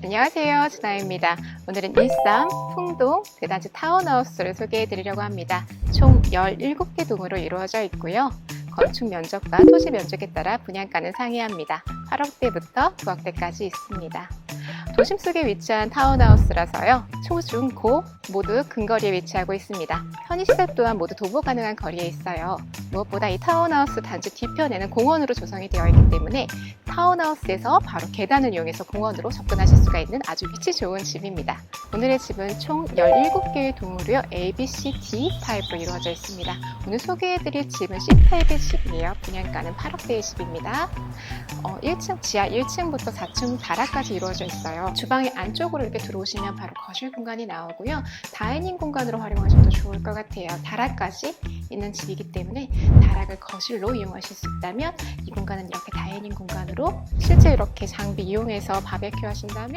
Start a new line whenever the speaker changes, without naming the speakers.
안녕하세요. 진아입니다. 오늘은 일산 풍동 대단지 타운하우스를 소개해 드리려고 합니다. 총 17개 동으로 이루어져 있고요. 건축 면적과 토지 면적에 따라 분양가는 상이합니다. 8억대부터 9억대까지 있습니다. 도심 속에 위치한 타운하우스라서요. 초, 중, 고 모두 근거리에 위치하고 있습니다. 편의시설 또한 모두 도보 가능한 거리에 있어요. 무엇보다 이 타운하우스 단지 뒤편에는 공원으로 조성이 되어 있기 때문에 타운하우스에서 바로 계단을 이용해서 공원으로 접근하실 수가 있는 아주 위치 좋은 집입니다. 오늘의 집은 총 17개의 동으로요. A, B, C, D 타입으로 이루어져 있습니다. 오늘 소개해드릴 집은 C타입의 집이에요. 분양가는 8억대의 집입니다. 어, 1층, 지하 1층부터 4층 다락까지 이루어져 있어요. 주방의 안쪽으로 이렇게 들어오시면 바로 거실 공간이 나오고요. 다이닝 공간으로 활용하셔도 좋을 것 같아요. 다락까지 있는 집이기 때문에 다락을 거실로 이용하실 수 있다면 이 공간은 이렇게 다이닝 공간으로 실제 이렇게 장비 이용해서 바베큐 하신다면